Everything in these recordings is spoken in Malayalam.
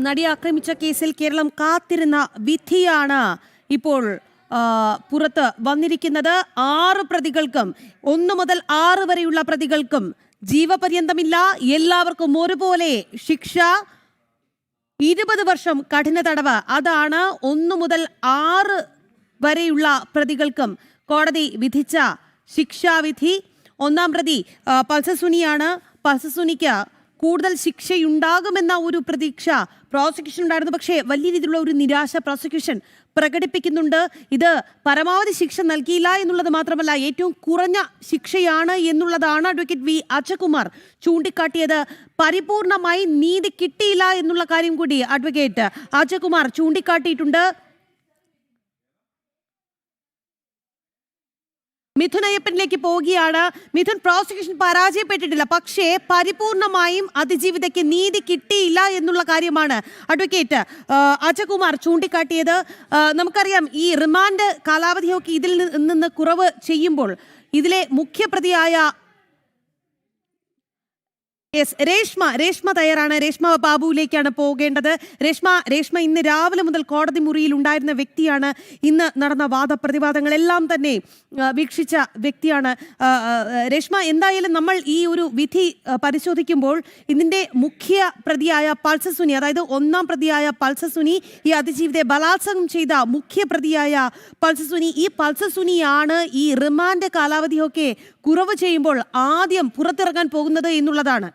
നടിയെ ആക്രമിച്ച കേസിൽ കേരളം കാത്തിരുന്ന വിധിയാണ് ഇപ്പോൾ പുറത്ത് വന്നിരിക്കുന്നത്. ആറ് പ്രതികൾക്കും ഒന്ന് മുതൽ ആറ് വരെയുള്ള പ്രതികൾക്കും ജീവപര്യന്തമില്ല. എല്ലാവർക്കും ഒരുപോലെ ശിക്ഷ. ഇരുപത് വർഷം കഠിന തടവ്. അതാണ് ഒന്ന് മുതൽ ആറ് വരെയുള്ള പ്രതികൾക്കും കോടതി വിധിച്ച ശിക്ഷാവിധി. ഒന്നാം പ്രതി പൾസസുനിയാണ്. പൾസസുനിക്ക് കൂടുതൽ ശിക്ഷയുണ്ടാകുമെന്ന ഒരു പ്രതീക്ഷ പ്രോസിക്യൂഷൻ ഉണ്ടായിരുന്നു പക്ഷേ വലിയ രീതിയിലുള്ള ഒരു നിരാശ പ്രോസിക്യൂഷൻ പ്രകടിപ്പിക്കുന്നുണ്ട്. ഇത് പരമാവധി ശിക്ഷ നൽകിയില്ല എന്നുള്ളത് മാത്രമല്ല ഏറ്റവും കുറഞ്ഞ ശിക്ഷയാണ് എന്നുള്ളതാണ് അഡ്വക്കേറ്റ് വി. അജകുമാർ ചൂണ്ടിക്കാട്ടിയത്. പരിപൂർണമായി നീതി കിട്ടിയില്ല എന്നുള്ള കാര്യം കൂടി അഡ്വക്കേറ്റ് അജകുമാർ ചൂണ്ടിക്കാട്ടിയിട്ടുണ്ട്. മിഥുൻ അയ്യപ്പനിലേക്ക് പോവുകയാണ്. മിഥുൻ പ്രോസിക്യൂഷൻ പരാജയപ്പെട്ടിട്ടില്ല. പക്ഷേ പരിപൂർണമായും അതിജീവിതയ്ക്ക് നീതി കിട്ടിയില്ല എന്നുള്ള കാര്യമാണ് അഡ്വക്കേറ്റ് അജകുമാർ ചൂണ്ടിക്കാട്ടിയത്. നമുക്കറിയാം ഈ റിമാൻഡ് കാലാവധിയൊക്കെ ഇതിൽ നിന്ന് കുറവ് ചെയ്യുമ്പോൾ ഇതിലെ മുഖ്യപ്രതിയായ യെസ് രേഷ്മ രേഷ്മ തയ്യാറാണ്. രേഷ്മ ബാബുവിലേക്കാണ് പോകേണ്ടത്. രേഷ്മ രേഷ്മ ഇന്ന് രാവിലെ മുതൽ കോടതി മുറിയിൽ ഉണ്ടായിരുന്ന വ്യക്തിയാണ് ഇന്ന് നടന്ന വാദപ്രതിവാദങ്ങളെല്ലാം തന്നെ വീക്ഷിച്ച വ്യക്തിയാണ്. രേഷ്മ എന്തായാലും നമ്മൾ ഈ ഒരു വിധി പരിശോധിക്കുമ്പോൾ ഇതിന്റെ മുഖ്യ പ്രതിയായ പൾസസുനി അതായത് ഒന്നാം പ്രതിയായ പൾസസുനി ഈ അതിജീവിതയെ ബലാത്സംഗം ചെയ്ത മുഖ്യ പ്രതിയായ പൾസസുനി ഈ പൾസസുനിയാണ് ഈ റിമാൻഡ് കാലാവധിയൊക്കെ കുറവ് ചെയ്യുമ്പോൾ ആദ്യം പുറത്തിറങ്ങാൻ പോകുന്നത് എന്നുള്ളതാണ്.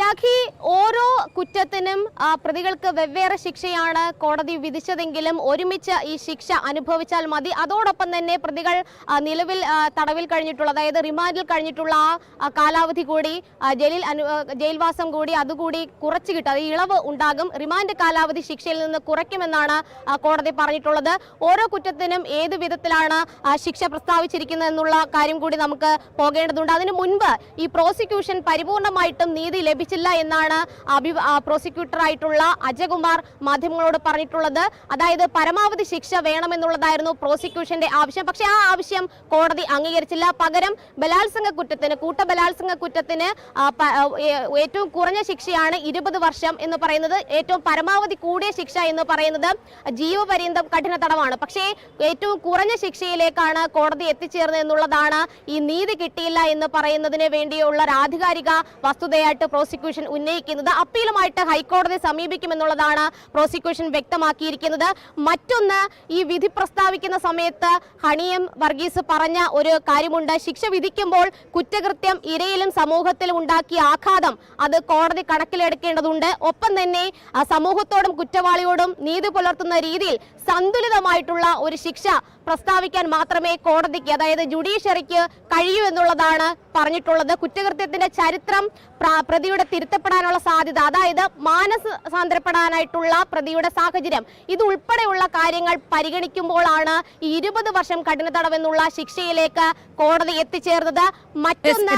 രാഖി ഓരോ കുറ്റത്തിനും പ്രതികൾക്ക് വെവ്വേറെ ശിക്ഷയാണ് കോടതി വിധിച്ചതെങ്കിലും ഒരുമിച്ച് ഈ ശിക്ഷ അനുഭവിച്ചാൽ മതി. അതോടൊപ്പം തന്നെ പ്രതികൾ നിലവിൽ തടവിൽ കഴിഞ്ഞിട്ടുള്ള അതായത് റിമാൻഡിൽ കഴിഞ്ഞിട്ടുള്ള ആ, കാലാവധി കൂടി ജയിലിൽ അനു ജയിൽവാസം കൂടി അതുകൂടി കുറച്ച് കിട്ടും. അത് ഇളവ് ഉണ്ടാകും. റിമാൻഡ് കാലാവധി ശിക്ഷയിൽ നിന്ന് കുറയ്ക്കുമെന്നാണ് കോടതി പറഞ്ഞിട്ടുള്ളത്. ഓരോ കുറ്റത്തിനും ഏത് വിധത്തിലാണ് ശിക്ഷ പ്രസ്താവിച്ചിരിക്കുന്നത് എന്നുള്ള കാര്യം കൂടി നമുക്ക് പോകേണ്ടതുണ്ട്. അതിനു മുൻപ് ഈ പ്രോസിക്യൂഷൻ പരിപൂർണമായിട്ടും നീതി ലഭിച്ചില്ല എന്നാണ് അഭി പ്രോസിക്യൂട്ടറായിട്ടുള്ള അജയകുമാർ മാധ്യമങ്ങളോട് പറഞ്ഞിട്ടുള്ളത്. അതായത് പരമാവധി ശിക്ഷ വേണമെന്നുള്ളതായിരുന്നു പ്രോസിക്യൂഷന്റെ ആവശ്യം. പക്ഷേ ആ ആവശ്യം കോടതി അംഗീകരിച്ചില്ല. പകരം ബലാത്സംഗ കുറ്റത്തിന് കൂട്ട ബലാത്സംഗ കുറ്റത്തിന് ഏറ്റവും കുറഞ്ഞ ശിക്ഷയാണ് ഇരുപത് വർഷം എന്ന് പറയുന്നത്. ഏറ്റവും പരമാവധി കൂടിയ ശിക്ഷ എന്ന് പറയുന്നത് ജീവപര്യന്തം കഠിന തടവാണ്. പക്ഷേ ഏറ്റവും കുറഞ്ഞ ശിക്ഷയിലേക്കാണ് കോടതി എത്തിച്ചേർന്നത് എന്നുള്ളതാണ് ഈ നീതി കിട്ടിയില്ല എന്ന് പറയുന്നതിന് വേണ്ടിയുള്ള ഒരു ആധികാരിക വസ്തുതയായിട്ട് പ്രോസിക്യൂഷൻ ഉന്നയിക്കുന്നത്. അപ്പീലുമായിട്ട് ഹൈക്കോടതി സമീപിക്കുമെന്നുള്ളതാണ് പ്രോസിക്യൂഷൻ വ്യക്തമാക്കിയിരിക്കുന്നത്. മറ്റൊന്ന് ഈ വിധി പ്രസ്താവിക്കുന്ന സമയത്ത് ഹണിയം വർഗീസ് പറഞ്ഞ ഒരു കാര്യമുണ്ട്. ശിക്ഷ വിധിക്കുമ്പോൾ കുറ്റകൃത്യം ഇരയിലും സമൂഹത്തിലും ഉണ്ടാക്കിയ ആഘാതം അത് കോടതി കണക്കിലെടുക്കേണ്ടതുണ്ട്. ഒപ്പം തന്നെ സമൂഹത്തോടും കുറ്റവാളിയോടും നീതി പുലർത്തുന്ന രീതിയിൽ സന്തുലിതമായിട്ടുള്ള ഒരു ശിക്ഷ പ്രസ്താവിക്കാൻ മാത്രമേ കോടതിക്ക് അതായത് ജുഡീഷ്യറിക്ക് കഴിയൂ എന്നുള്ളതാണ് പറഞ്ഞിട്ടുള്ളത്. കുറ്റകൃത്യത്തിന്റെ ചരിത്രം പ്രതിയുടെ തിരുത്തപ്പെടാനുള്ള സാധ്യത അതായത് മാനസാന്തരപ്പെടാനായിട്ടുള്ള പ്രതിയുടെ സാഹചര്യം. ഇത് ഉൾപ്പെടെയുള്ള കാര്യങ്ങൾ പരിഗണിക്കുമ്പോഴാണ് ഈ ഇരുപത് വർഷം കഠിന തടവെന്നുള്ള ശിക്ഷയിലേക്ക് കോടതി എത്തിച്ചേർന്നത്. മറ്റൊന്ന്